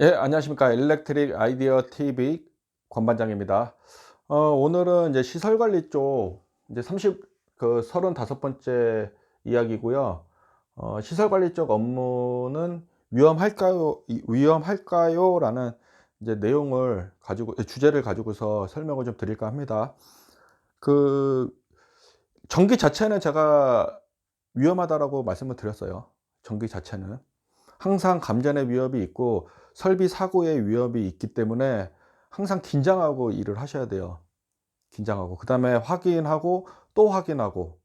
예, 안녕하십니까. 일렉트릭 아이디어 TV 권반장입니다. 어, 오늘은 이제 시설 관리 쪽 이제 30, 그 35번째 이야기고요. 어, 시설 관리 쪽 업무는 위험할까요? 이- 위험할까요? 라는 이제 내용을 가지고, 주제를 가지고서 설명을 좀 드릴까 합니다. 그, 전기 자체는 제가 위험하다라고 말씀을 드렸어요. 전기 자체는. 항상 감전의 위협이 있고 설비 사고의 위협이 있기 때문에 항상 긴장하고 일을 하셔야 돼요. 긴장하고 그 다음에 확인하고 또 확인하고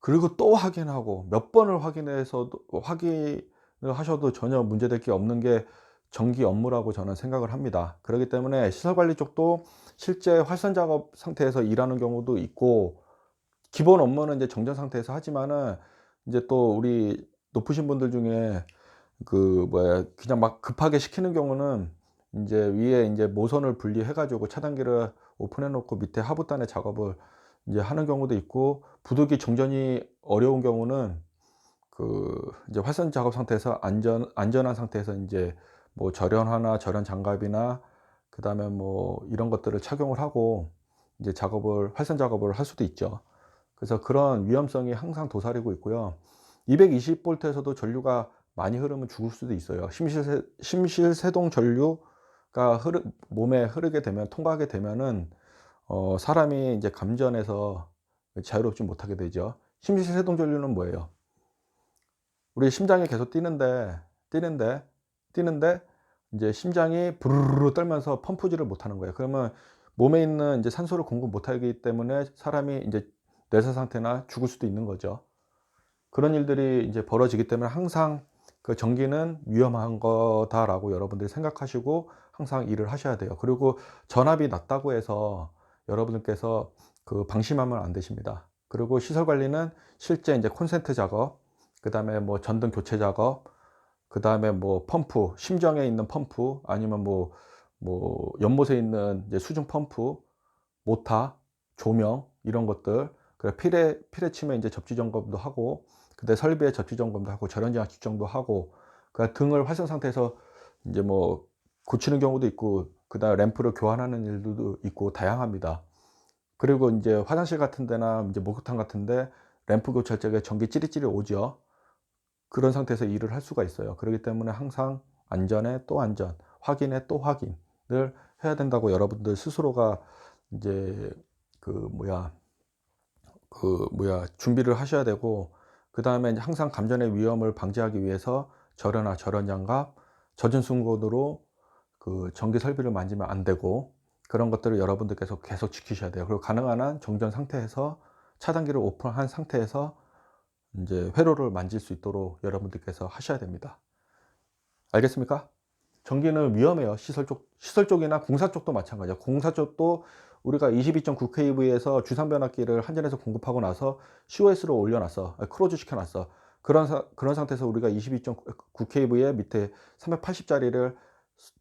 그리고 또 확인하고 몇 번을 확인해서도 확인을 하셔도 전혀 문제될 게 없는 게 전기 업무라고 저는 생각을 합니다. 그렇기 때문에 시설 관리 쪽도 실제 활선 작업 상태에서 일하는 경우도 있고 기본 업무는 이제 정전 상태에서 하지만은 이제 또 우리 높으신 분들 중에 그 뭐야 그냥 막 급하게 시키는 경우는 이제 위에 이제 모선을 분리해 가지고 차단기를 오픈해 놓고 밑에 하부단의 작업을 이제 하는 경우도 있고 부득이 정전이 어려운 경우는 그 이제 활선 작업 상태에서 안전 안전한 상태에서 이제 뭐 절연화나 절연 장갑이나 그 다음에 뭐 이런 것들을 착용을 하고 이제 작업을 활선 작업을 할 수도 있죠. 그래서 그런 위험성이 항상 도사리고 있고요. 220볼트에서도 전류가 많이 흐르면 죽을 수도 있어요. 심실세, 심실세동 전류가 흐르, 몸에 흐르게 되면 통과하게 되면은 어, 사람이 이제 감전에서 자유롭지 못하게 되죠. 심실세동 전류는 뭐예요? 우리 심장이 계속 뛰는데 뛰는데 뛰는데 이제 심장이 부르르 떨면서 펌프질을 못하는 거예요. 그러면 몸에 있는 이제 산소를 공급 못하기 때문에 사람이 이제 뇌사 상태나 죽을 수도 있는 거죠. 그런 일들이 이제 벌어지기 때문에 항상 그 전기는 위험한 거다라고 여러분들이 생각하시고 항상 일을 하셔야 돼요. 그리고 전압이 낮다고 해서 여러분들께서 그 방심하면 안 되십니다. 그리고 시설 관리는 실제 이제 콘센트 작업, 그 다음에 뭐 전등 교체 작업, 그 다음에 뭐 펌프, 심정에 있는 펌프, 아니면 뭐, 뭐 연못에 있는 이제 수중 펌프, 모타, 조명, 이런 것들, 그래 필에 치면 이제 접지 점검도 하고, 그때 설비의 접지 점검도 하고, 절연장 측정도 하고, 그 등을 활성 상태에서 이제 뭐 고치는 경우도 있고, 그 다음에 램프를 교환하는 일도 있고, 다양합니다. 그리고 이제 화장실 같은 데나 이제 목욕탕 같은 데 램프 교체할 적에 전기 찌릿찌릿 오죠. 그런 상태에서 일을 할 수가 있어요. 그렇기 때문에 항상 안전에 또 안전, 확인에 또 확인을 해야 된다고 여러분들 스스로가 이제 그 뭐야 그 뭐야 준비를 하셔야 되고 그 다음에 항상 감전의 위험을 방지하기 위해서 절연화, 절연장갑, 젖은 순건으로 그 전기 설비를 만지면 안 되고 그런 것들을 여러분들께서 계속 지키셔야 돼요. 그리고 가능한 한 정전 상태에서 차단기를 오픈한 상태에서 이제 회로를 만질 수 있도록 여러분들께서 하셔야 됩니다. 알겠습니까? 전기는 위험해요. 시설 쪽, 시설 쪽이나 공사 쪽도 마찬가지예요. 공사 쪽도 우리가 22.9kV에서 주상 변압기를 한전에서 공급하고 나서 COS로 올려놨어. 크로즈 시켜놨어. 그런, 사, 그런 상태에서 우리가 22.9kV의 밑에 380짜리를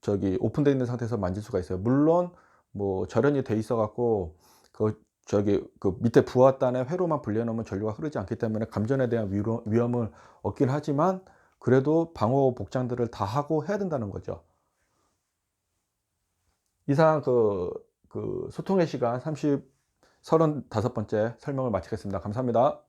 저기 오픈되어 있는 상태에서 만질 수가 있어요. 물론 뭐 절연이 돼 있어 갖고 그 저기 그 밑에 부하단에 회로만 불려놓으면 전류가 흐르지 않기 때문에 감전에 대한 위험을 얻긴 하지만 그래도 방호 복장들을 다 하고 해야 된다는 거죠. 이상 그, 그 소통의 시간 30, 35번째 설명을 마치겠습니다. 감사합니다.